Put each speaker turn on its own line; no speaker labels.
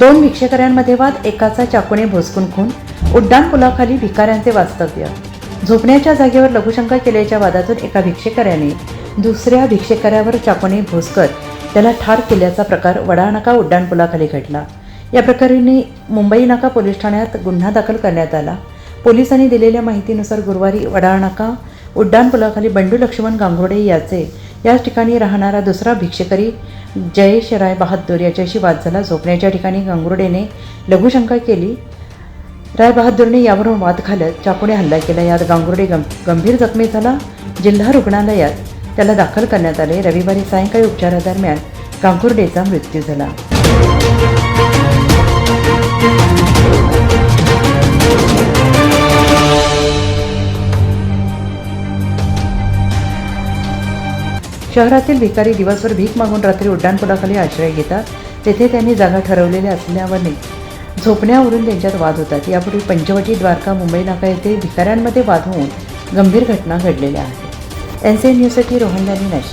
दोन भिक्षेकऱ्यांमध्ये वाद एकाचा चाकूने भोसकून खून उड्डाण पुलाखाली भिकाऱ्यांचे वास्तव्य. झोपण्याच्या जागेवर लघुशंका केल्याच्या वादातून एका भिक्षेकऱ्याने दुसऱ्या भिक्षेकऱ्यावर चाकूने भोसकत त्याला ठार केल्याचा प्रकार वडानाका उड्डाण पुलाखाली घडला. या प्रकरणी मुंबई नाका पोलीस ठाण्यात गुन्हा दाखल करण्यात आला. पोलिसांनी दिलेल्या माहितीनुसार गुरुवारी वडाणका उड्डाण पुलाखाली बंडू लक्ष्मण गांगोडे याचे याच ठिकाणी राहणारा दुसरा भिक्षेकरी जयेश राय बहादूर याच्याशी वाद झाला. झोपण्याच्या ठिकाणी गांगुर्डेने लघुशंका केली. राय बहादूरने यावरून वाद घालत चाकूने हल्ला केला. यात गांगुर्डे गं गंभीर जखमी झाला. जिल्हा रुग्णालयात त्याला दाखल करण्यात आले. रविवारी सायंकाळी उपचारादरम्यान गांगुर्डेचा मृत्यू झाला. शहरातील भिकारी दिवसभर भीक मागून रात्री उड्डाणपुलाखाली आश्रय घेतात. तेथे त्यांनी जागा ठरवलेल्या असल्याने झोपण्यावरून त्यांच्यात वाद होतात. यापूर्वी पंचवटी द्वारका मुंबई नाका येथे भिकाऱ्यांमध्ये वाद होऊन गंभीर घटना घडलेल्या आहेत. एन सी एन न्यूजसाठी रोहनदानी नाशिक.